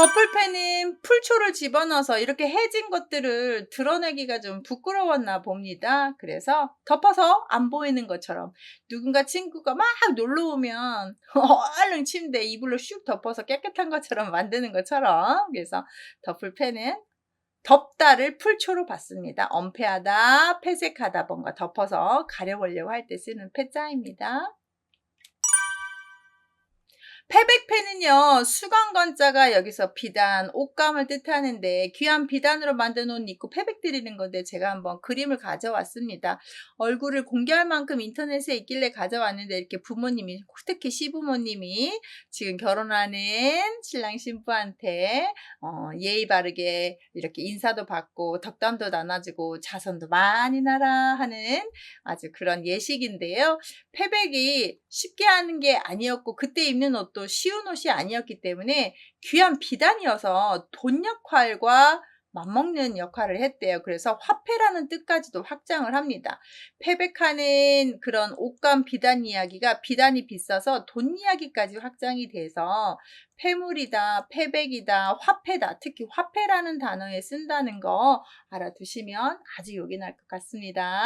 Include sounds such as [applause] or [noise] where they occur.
덮을패는 풀초를 집어넣어서 이렇게 해진 것들을 드러내기가 좀 부끄러웠나 봅니다. 그래서 덮어서 안 보이는 것처럼 누군가 친구가 막 놀러 오면 [laughs] 얼른 침대 이불로 슉 덮어서 깨끗한 것처럼 만드는 것처럼 그래서 덮을패는 덮다를 풀초로 봤습니다. 엄폐하다, 폐색하다, 뭔가 덮어서 가려보려고 할 때 쓰는 패자입니다. 패백패는요, 수강 건자가 여기서 비단, 옷감을 뜻하는데, 귀한 비단으로 만든 옷 입고 패백 드리는 건데, 제가 한번 그림을 가져왔습니다. 얼굴을 공개할 만큼 인터넷에 있길래 가져왔는데, 이렇게 부모님이, 특히 시부모님이 지금 결혼하는 신랑 신부한테, 어, 예의 바르게 이렇게 인사도 받고, 덕담도 나눠주고, 자손도 많이 나라 하는 아주 그런 예식인데요. 패백이 쉽게 하는 게 아니었고 그때 입는 옷도 쉬운 옷이 아니었기 귀한 비단이어서 돈 역할과 맞먹는 역할을 했대요. 그래서 화폐라는 뜻까지도 확장을 합니다. 패백하는 그런 옷감 비단 이야기가 비단이 비싸서 돈 이야기까지 확장이 돼서 폐물이다, 패백이다, 화폐다. 특히 화폐라는 단어에 쓴다는 거 알아두시면 아주 요긴할 것 같습니다.